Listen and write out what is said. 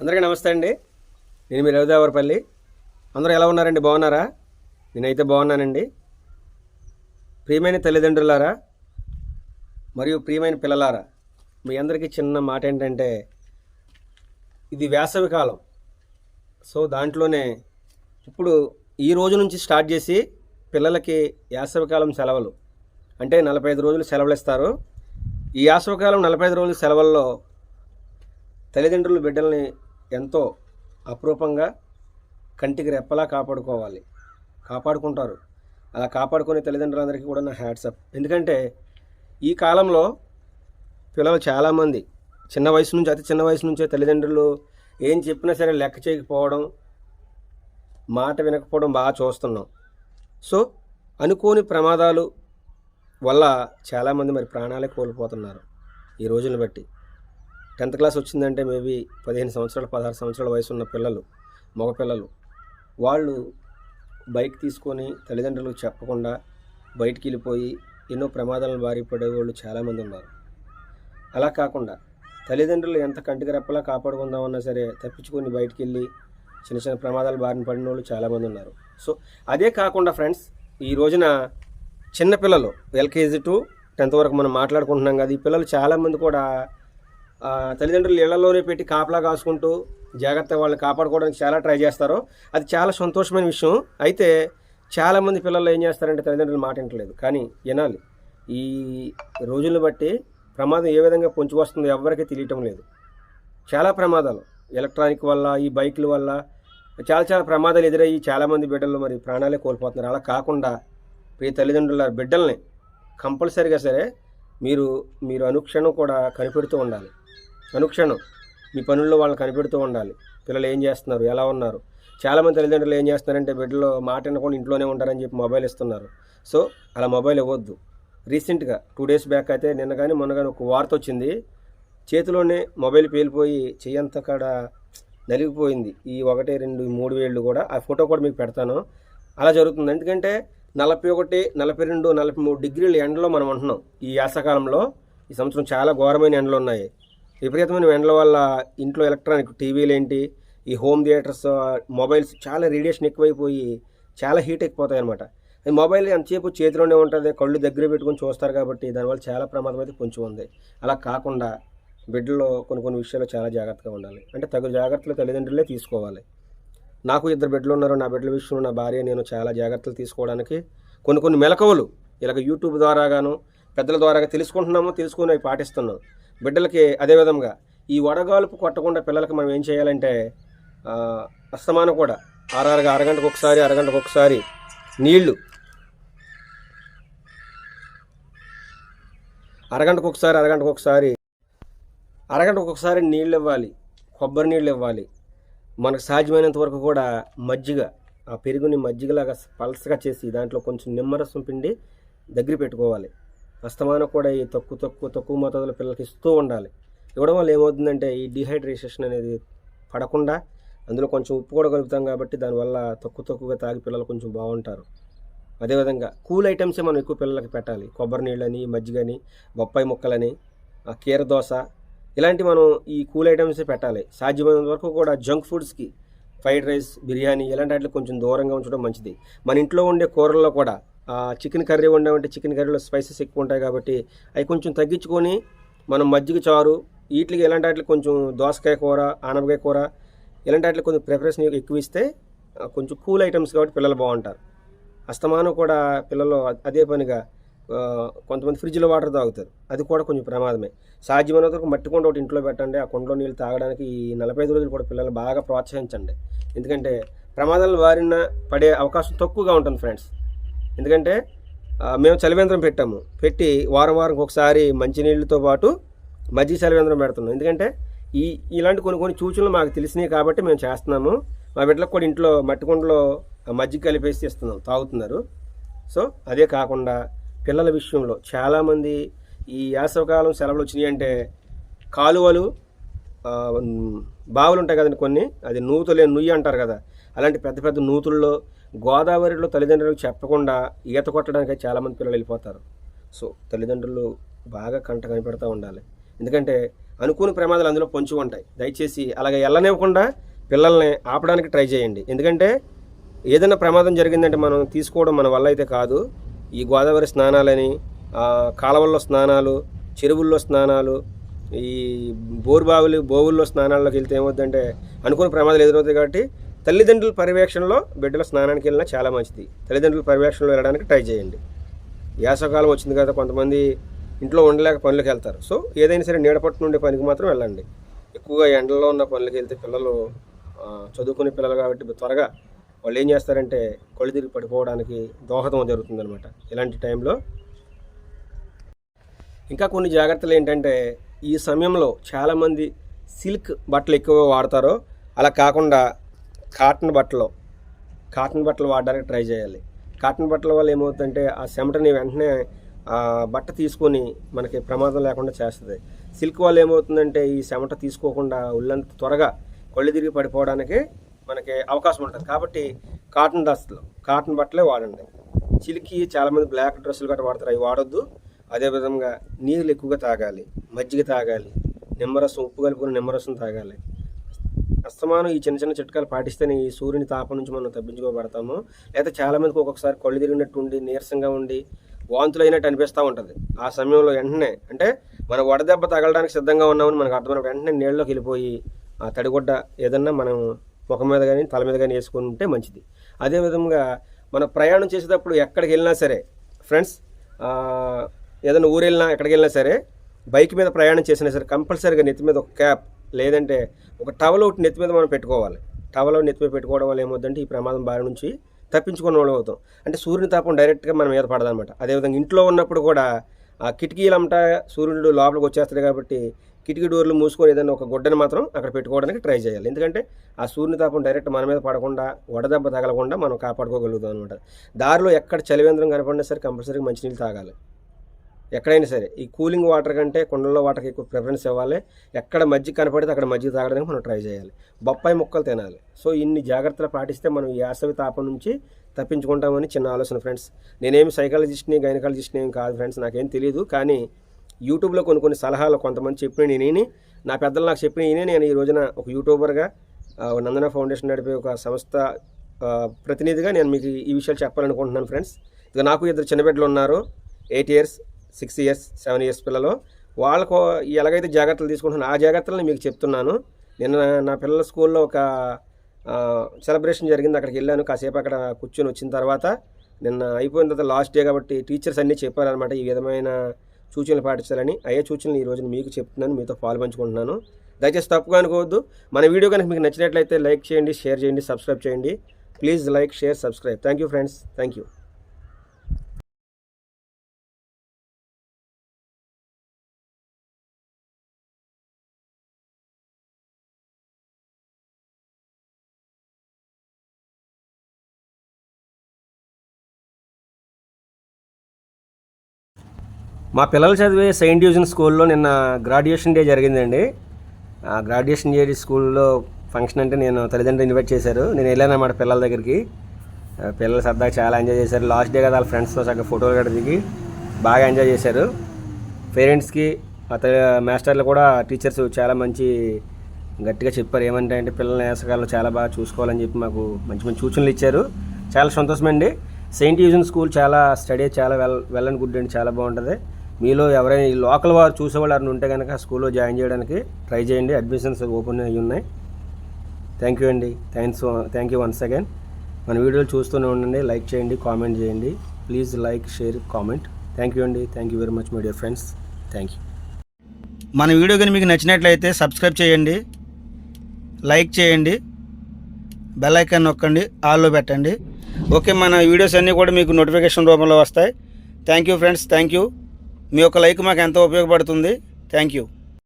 అందరికీ నమస్తే అండి. నేను మీ రవిదేవరపల్లి. అందరూ ఎలా ఉన్నారండి? బాగున్నారా? నేనైతే బాగున్నానండి. ప్రియమైన తల్లిదండ్రులారా మరియు ప్రియమైన పిల్లలారా మీ అందరికీ చిన్న మాట ఏంటంటే ఇది వేసవి కాలం. సో దాంట్లోనే ఇప్పుడు ఈ రోజు నుంచి స్టార్ట్ చేసి పిల్లలకి వేసవికాలం సెలవులు. అంటే నలభై ఐదు రోజులు సెలవులు ఇస్తారు. ఈ వేసవికాలం నలభై ఐదు రోజుల సెలవుల్లో తల్లిదండ్రులు బిడ్డల్ని ఎంతో అపురూపంగా కంటికి రెప్పలా కాపాడుకోవాలి. కాపాడుకుంటారు. అలా కాపాడుకునే తల్లిదండ్రులందరికీ కూడా నా హ్యాట్సప్ ఎందుకంటే ఈ కాలంలో పిల్లలు చాలామంది చిన్న వయసు నుంచి అతి చిన్న వయసు నుంచే తల్లిదండ్రులు ఏం చెప్పినా సరే లెక్క చేయకపోవడం మాట వినకపోవడం బాగా చూస్తున్నాం. సో అనుకోని ప్రమాదాలు వల్ల చాలామంది మరి ప్రాణాలే కోల్పోతున్నారు ఈ రోజులను బట్టి. టెన్త్ క్లాస్ వచ్చిందంటే మేబీ పదిహేను సంవత్సరాలు పదహారు సంవత్సరాల వయసు ఉన్న పిల్లలు మగపిల్లలు వాళ్ళు బైక్ తీసుకొని తల్లిదండ్రులకు చెప్పకుండా బయటికి వెళ్ళిపోయి ఎన్నో ప్రమాదాలను బారి పడే వాళ్ళు చాలామంది ఉన్నారు. అలా కాకుండా తల్లిదండ్రులు ఎంత కంటికి రెప్పలా కాపాడుకుందామన్నా సరే తప్పించుకొని బయటికి వెళ్ళి చిన్న చిన్న ప్రమాదాలు బారిన పడిన వాళ్ళు చాలామంది ఉన్నారు. సో అదే కాకుండా ఫ్రెండ్స్ ఈ రోజున చిన్నపిల్లలు ఎల్కేజీ టు టెన్త్ వరకు మనం మాట్లాడుకుంటున్నాం కదా ఈ పిల్లలు చాలామంది కూడా తల్లిదండ్రులు ఇళ్ళలోనే పెట్టి కాపలా కాసుకుంటూ జాగ్రత్త వాళ్ళని కాపాడుకోవడానికి చాలా ట్రై చేస్తారు. అది చాలా సంతోషమైన విషయం. అయితే చాలామంది పిల్లలు ఏం చేస్తారంటే తల్లిదండ్రులు మాట వింటలేదు కానీ వినాలి. ఈ రోజులను బట్టి ప్రమాదం ఏ విధంగా పొంచి వస్తుందో ఎవరికీ తెలియటం లేదు. చాలా ప్రమాదాలు. ఎలక్ట్రానిక్ వల్ల ఈ బైకుల వల్ల చాలా చాలా ప్రమాదాలు ఎదురయ్యి చాలామంది బిడ్డలు మరి ప్రాణాలే కోల్పోతున్నారు. అలా కాకుండా ప్రియ తల్లిదండ్రుల బిడ్డల్ని కంపల్సరిగా సరే మీరు మీరు అనుక్షణం కూడా కనిపెడుతూ ఉండాలి. అనుక్షణం మీ పనుల్లో వాళ్ళని కనిపెడుతూ ఉండాలి. పిల్లలు ఏం చేస్తున్నారు? ఎలా ఉన్నారు? చాలామంది తల్లిదండ్రులు ఏం చేస్తున్నారంటే బిడ్డలు మాట వినకుండా ఇంట్లోనే ఉంటారని చెప్పి మొబైల్ ఇస్తున్నారు. సో అలా మొబైల్ ఇవ్వద్దు. రీసెంట్గా టూ డేస్ బ్యాక్ అయితే నిన్న కానీ మొన్న కానీ ఒక వార్త వచ్చింది. చేతిలోనే మొబైల్ పేలిపోయి చెయ్యంతా కాడ నలిగిపోయింది. ఈ ఒకటి రెండు మూడు వేళ్ళు కూడా. ఆ ఫోటో కూడా మీకు పెడతాను. అలా జరుగుతుంది. ఎందుకంటే నలభై ఒకటి నలభై రెండు నలభై మూడు డిగ్రీల ఎండలో మనం ఉంటున్నాం. ఈ యాసకాలంలో ఈ సంవత్సరం చాలా ఘోరమైన ఎండలు ఉన్నాయి. విపరీతమైన ఎండల వల్ల ఇంట్లో ఎలక్ట్రానిక్ టీవీలు ఏంటి ఈ హోమ్ థియేటర్స్ మొబైల్స్ చాలా రేడియేషన్ ఎక్కువైపోయి చాలా హీట్ ఎక్కిపోతాయి అనమాట మొబైల్ ఎంతసేపు చేతిలోనే ఉంటుంది కళ్ళు దగ్గర పెట్టుకొని చూస్తారు కాబట్టి దానివల్ల చాలా ప్రమాదం అయితే పొంచి ఉంది. అలా కాకుండా బిడ్డలో కొన్ని కొన్ని విషయాలు చాలా జాగ్రత్తగా ఉండాలి. అంటే తగు జాగ్రత్తలు తల్లిదండ్రులే తీసుకోవాలి. నాకు ఇద్దరు బిడ్డలు ఉన్నారు నా బిడ్డల విషయంలో నా భార్య నేను చాలా జాగ్రత్తలు తీసుకోవడానికి కొన్ని కొన్ని మెలకువలు ఇలాగ యూట్యూబ్ ద్వారా గాను పెద్దల ద్వారా తెలుసుకుంటున్నాము తెలుసుకుని అవి పాటిస్తున్నాం. బిడ్డలకి అదేవిధంగా ఈ వడగాలుపు కొట్టకుండా పిల్లలకి మనం ఏం చేయాలంటే అస్తమానం కూడా ఆరారుగా అరగంటకు ఒకసారి అరగంటకు ఒకసారి నీళ్ళు అరగంటకు ఒకసారి అరగంటకు ఒకసారి అరగంటకు ఒకసారి నీళ్ళు ఇవ్వాలి కొబ్బరి నీళ్ళు ఇవ్వాలి. మనకు సాధ్యమైనంత వరకు కూడా మజ్జిగ ఆ పెరుగుని మజ్జిగలాగా పలసగా చేసి దాంట్లో కొంచెం నిమ్మరసం పిండి దగ్గర పెట్టుకోవాలి. అస్తమానం కూడా ఈ తక్కువ తక్కువ తక్కువ మోతాదులో పిల్లలకి ఇస్తూ ఉండాలి. ఇవ్వడం వల్ల ఏమవుతుందంటే ఈ డిహైడ్రేషన్ అనేది పడకుండా అందులో కొంచెం ఉప్పు కూడా కలుపుతాం కాబట్టి దానివల్ల తక్కువ తక్కువగా తాగి పిల్లలు కొంచెం బాగుంటారు. అదేవిధంగా కూల్ ఐటమ్సే మనం ఎక్కువ పిల్లలకి పెట్టాలి. కొబ్బరి నీళ్ళని మజ్జిగని బొప్పాయి ముక్కలని ఆ కీర దోశ ఇలాంటి మనం ఈ కూల్ ఐటమ్సే పెట్టాలి. సాధ్యమైనంత వరకు కూడా జంక్ ఫుడ్స్కి ఫ్రైడ్ రైస్ బిర్యానీ ఇలాంటి వాటికి కొంచెం దూరంగా ఉంచడం మంచిది. మన ఇంట్లో ఉండే కూరల్లో కూడా చికెన్ కర్రీ వండామంటే చికెన్ కర్రీలో స్పైసెస్ ఎక్కువ ఉంటాయి కాబట్టి అవి కొంచెం తగ్గించుకొని మనం మజ్జిగ చారు వీటికి ఇలాంటి వాటికి కొంచెం దోసకాయ కూర ఆనపకాయ కూర ఇలాంటి వాటికి కొంచెం ప్రిపరేషన్ ఎక్కువ ఇస్తే కొంచెం కూల్ ఐటమ్స్ కాబట్టి పిల్లలు బాగుంటారు. అస్తమానం కూడా పిల్లలు అదే పనిగా కొంతమంది ఫ్రిడ్జ్లో వాటర్ తాగుతారు. అది కూడా కొంచెం ప్రమాదమే. సాధ్యమైనంత వరకు మట్టి కొండ ఒకటి ఇంట్లో పెట్టండి ఆ కొండలో నీళ్ళు తాగడానికి ఈ నలభై ఐదు రోజులు కూడా పిల్లలు బాగా ప్రోత్సహించండి. ఎందుకంటే ప్రమాదాలు వారిన పడే అవకాశం తక్కువగా ఉంటుంది ఫ్రెండ్స్. ఎందుకంటే మేము చలివేంద్రం పెట్టాము. పెట్టి వారం వారం ఒకసారి మంచినీళ్ళతో పాటు మజ్జి చలివేంద్రం పెడుతున్నాం. ఎందుకంటే ఈ ఇలాంటి కొన్ని కొన్ని సూచనలు మాకు తెలిసినాయి కాబట్టి మేము చేస్తున్నాము. మా బిడ్డలకు కూడా ఇంట్లో మట్టి కుండలో మజ్జిగ కలిపేసి ఇస్తున్నాం తాగుతున్నారు. సో అదే కాకుండా పిల్లల విషయంలో చాలామంది ఈ వేసవకాలం సెలవులు వచ్చినాయి అంటే కాలువలు బావులు ఉంటాయి కదండి కొన్ని అది నూతులే నుయ్యి అంటారు కదా. అలాంటి పెద్ద పెద్ద నూతుల్లో గోదావరిలో తల్లిదండ్రులకు చెప్పకుండా ఈత కొట్టడానికి చాలామంది పిల్లలు వెళ్ళిపోతారు. సో తల్లిదండ్రులు బాగా కంట కనిపెడతా ఉండాలి. ఎందుకంటే అనుకోని ప్రమాదాలు అందులో పొంచి ఉంటాయి. దయచేసి అలాగే వెళ్ళనివ్వకుండా పిల్లల్ని ఆపడానికి ట్రై చేయండి. ఎందుకంటే ఏదైనా ప్రమాదం జరిగిందంటే మనం తీసుకోవడం మన వల్ల అయితే కాదు. ఈ గోదావరి స్నానాలని కాలవల్లో స్నానాలు చెరువుల్లో స్నానాలు ఈ బోరుబావులు బోవుల్లో స్నానాల్లోకి వెళ్తే ఏమవుతుందంటే అనుకున్న ప్రమాదాలు ఎదురవుతాయి కాబట్టి తల్లిదండ్రుల పర్యవేక్షణలో బిడ్డల స్నానానికి వెళ్ళినా చాలా మంచిది. తల్లిదండ్రుల పర్యవేక్షణలో వెళ్ళడానికి ట్రై చేయండి. వేసవకాలం వచ్చింది కదా కొంతమంది ఇంట్లో ఉండలేక పనులకు వెళ్తారు. సో ఏదైనా సరే నీడపట్టు నుండి పనికి మాత్రం వెళ్ళండి. ఎక్కువగా ఎండలో ఉన్న పనులకు వెళ్తే పిల్లలు చదువుకునే పిల్లలు కాబట్టి త్వరగా వాళ్ళు ఏం చేస్తారంటే కళ్ళు తిరిగి పడిపోవడానికి దోహదం జరుగుతుందనమాట ఇలాంటి టైంలో ఇంకా కొన్ని జాగ్రత్తలు ఏంటంటే ఈ సమయంలో చాలామంది సిల్క్ బట్టలు ఎక్కువ వాడతారో అలా కాకుండా కాటన్ బట్టలు కాటన్ బట్టలు వాడడానికి ట్రై చేయాలి. కాటన్ బట్టల వల్ల ఏమవుతుందంటే ఆ చెమటని వెంటనే ఆ బట్ట తీసుకొని మనకి ప్రమాదం లేకుండా చేస్తుంది. సిల్క్ వల్ల ఏమవుతుందంటే ఈ చెమట తీసుకోకుండా ఉల్లంత త్వరగా కొళ్ళు తిరిగి పడిపోవడానికి మనకి అవకాశం ఉంటుంది. కాబట్టి కాటన్ దస్తులు కాటన్ బట్టలే వాడండి. చిలికి చాలామంది బ్లాక్ డ్రెస్సులు గట్రా వాడతారు. అవి వాడొద్దు. అదేవిధంగా నీళ్ళు ఎక్కువగా తాగాలి. మజ్జిగ తాగాలి. నిమ్మరసం ఉప్పు కలుపుకుని నిమ్మరసం తాగాలి. అస్తమానం ఈ చిన్న చిన్న చిట్కాలు పాటిస్తేనే ఈ సూర్యుని తాపం నుంచి మనం తప్పించుకోబడతాము. లేదా చాలామందికి ఒక్కొక్కసారి కళ్ళు తిరిగినట్టు ఉండి నీరసంగా ఉండి వాంతులు అయినట్టు అనిపిస్తూ ఉంటుంది. ఆ సమయంలో వెంటనే అంటే మన వడదెబ్బ తగలడానికి సిద్ధంగా ఉన్నామని మనకు అర్థమైన వెంటనే నీళ్ళలోకి వెళ్ళిపోయి ఆ తడిగుడ్డ ఏదన్నా మనం ముఖం మీద కానీ తల మీద కానీ వేసుకుని ఉంటే మంచిది అదేవిధంగా మనం ప్రయాణం చేసేటప్పుడు ఎక్కడికి వెళ్ళినా సరే ఫ్రెండ్స్ ఏదైనా ఊరు వెళ్ళినా ఎక్కడికి వెళ్ళినా సరే బైక్ మీద ప్రయాణం చేసినా సరే కంపల్సరీగా నెత్తి మీద ఒక క్యాప్ లేదంటే ఒక టవల్ ఒకటి నెత్తి మీద మనం పెట్టుకోవాలి. టవల్ నెత్తి మీద పెట్టుకోవడం వల్ల ఏమవుతుందంటే ఈ ప్రమాదం బారి నుంచి తప్పించుకున్న వాళ్ళు అవుతాం అంటే సూర్యుని తాపం డైరెక్ట్గా మన మీద పడదనమాట అదేవిధంగా ఇంట్లో ఉన్నప్పుడు కూడా ఆ కిటికీలంట సూర్యుడు లోపలికి వచ్చేస్తాడు కాబట్టి కిటికీ డోర్లు మూసుకొని ఏదైనా ఒక గుడ్డని మాత్రం అక్కడ పెట్టుకోవడానికి ట్రై చేయాలి. ఎందుకంటే ఆ సూర్యుని తాపం డైరెక్ట్ మన మీద పడకుండా వడదెబ్బ తగలకుండా మనం కాపాడుకోగలుగుతాం అనమాట దారిలో ఎక్కడ చలివేంద్రం కనపడినా సరే కంపల్సరీగా మంచినీళ్ళు తాగాలి. ఎక్కడైనా సరే ఈ కూలింగ్ వాటర్ కంటే కుండల్లో వాటర్కి ఎక్కువ ప్రిఫరెన్స్ ఇవ్వాలి. ఎక్కడ మజ్జిగ కనపడితే అక్కడ మజ్జిగ తాగడానికి మనం ట్రై చేయాలి. బొప్పాయి ముక్కలు తినాలి. సో ఇన్ని జాగ్రత్తలు పాటిస్తే మనం ఈ తాపం నుంచి తప్పించుకుంటామని చిన్న ఆలోచన ఫ్రెండ్స్. నేనేమి సైకాలజిస్ట్ని గైనకాలజిస్ట్ని ఏం కాదు ఫ్రెండ్స్ నాకేం తెలియదు కానీ యూట్యూబ్లో కొన్ని కొన్ని సలహాలు కొంతమంది చెప్పిన నేనేని నా పెద్దలు నాకు చెప్పిన నేనే నేను ఈ రోజున ఒక యూట్యూబర్గా నందన ఫౌండేషన్ నడిపే ఒక సంస్థ ప్రతినిధిగా నేను మీకు ఈ విషయాలు చెప్పాలనుకుంటున్నాను ఫ్రెండ్స్. ఇక నాకు ఇద్దరు చిన్న బిడ్డలు ఉన్నారు eight years. Six years seven years పిల్లలు. వాళ్ళకు ఎలాగైతే జాగ్రత్తలు తీసుకుంటున్నాను ఆ జాగ్రత్తలను మీకు చెప్తున్నాను. నిన్న నా పిల్లల స్కూల్లో ఒక సెలబ్రేషన్ జరిగింది. అక్కడికి వెళ్ళాను. కాసేపు అక్కడ కూర్చొని వచ్చిన తర్వాత నిన్న అయిపోయిన తర్వాత లాస్ట్ డే కాబట్టి టీచర్స్ అన్నీ చెప్పారనమాట ఈ విధమైన సూచనలు పాటించాలని. అయ్యే సూచనలు ఈ రోజు మీకు చెప్తున్నాను. మీతో పాలు పంచుకుంటున్నాను. దయచేసి తప్పుగా అనుకోవద్దు. మన వీడియో కనుక మీకు నచ్చినట్లయితే లైక్ చేయండి షేర్ చేయండి సబ్స్క్రైబ్ చేయండి. Please like share subscribe. Thank you friends. Thank you. మా పిల్లలు చదివే సెయింట్ యూజన్ స్కూల్లో నిన్న గ్రాడ్యుయేషన్ డే జరిగిందండి. ఆ గ్రాడ్యుయేషన్ డే స్కూల్లో ఫంక్షన్ అంటే నేను తల్లిదండ్రులు ఇన్వైట్ చేశారు. నేను వెళ్ళాను పిల్లల దగ్గరికి. పిల్లలు సరదాగా చాలా ఎంజాయ్ చేశారు. లాస్ట్ డే కదా వాళ్ళ ఫ్రెండ్స్తో చక్కగా ఫోటోలు కూడా దిగి బాగా ఎంజాయ్ చేశారు. పేరెంట్స్కి అతని మాస్టర్లు కూడా టీచర్స్ చాలా మంచి గట్టిగా చెప్పారు. ఏమంటే అంటే పిల్లల్ని వేసకాలంలో చాలా బాగా చూసుకోవాలని చెప్పి మాకు మంచి మంచి సూచనలు ఇచ్చారు. చాలా సంతోషమండి. సెయింట్ యూజన్ స్కూల్ చాలా స్టడీ చాలా వెల్ వెల్ అండ్ గుడ్ అండి. చాలా బాగుంటుంది. మీలో ఎవరైనా ఈ లోకల్ వారు చూసేవాళ్ళు ఎవరైనా ఉంటే కనుక స్కూల్లో జాయిన్ చేయడానికి ట్రై చేయండి. అడ్మిషన్స్ ఓపెన్ అయ్యి ఉన్నాయి. థ్యాంక్ యూ అండి. Thanks thank you once again మన వీడియోలు చూస్తూనే ఉండండి. లైక్ చేయండి కామెంట్ చేయండి. Please like share comment thank you అండి. Thank you very much my dear friends thank you మన వీడియో కానీ మీకు నచ్చినట్లయితే సబ్స్క్రైబ్ చేయండి. లైక్ చేయండి. బెల్ ఐకాన్ నొక్కండి. ఆల్లో పెట్టండి. ఓకే మన వీడియోస్ అన్నీ కూడా మీకు నోటిఫికేషన్ రూపంలో వస్తాయి. Thank you friends thank you మీ యొక్క లైక్ మాకు ఎంతో ఉపయోగపడుతుంది. Thank you.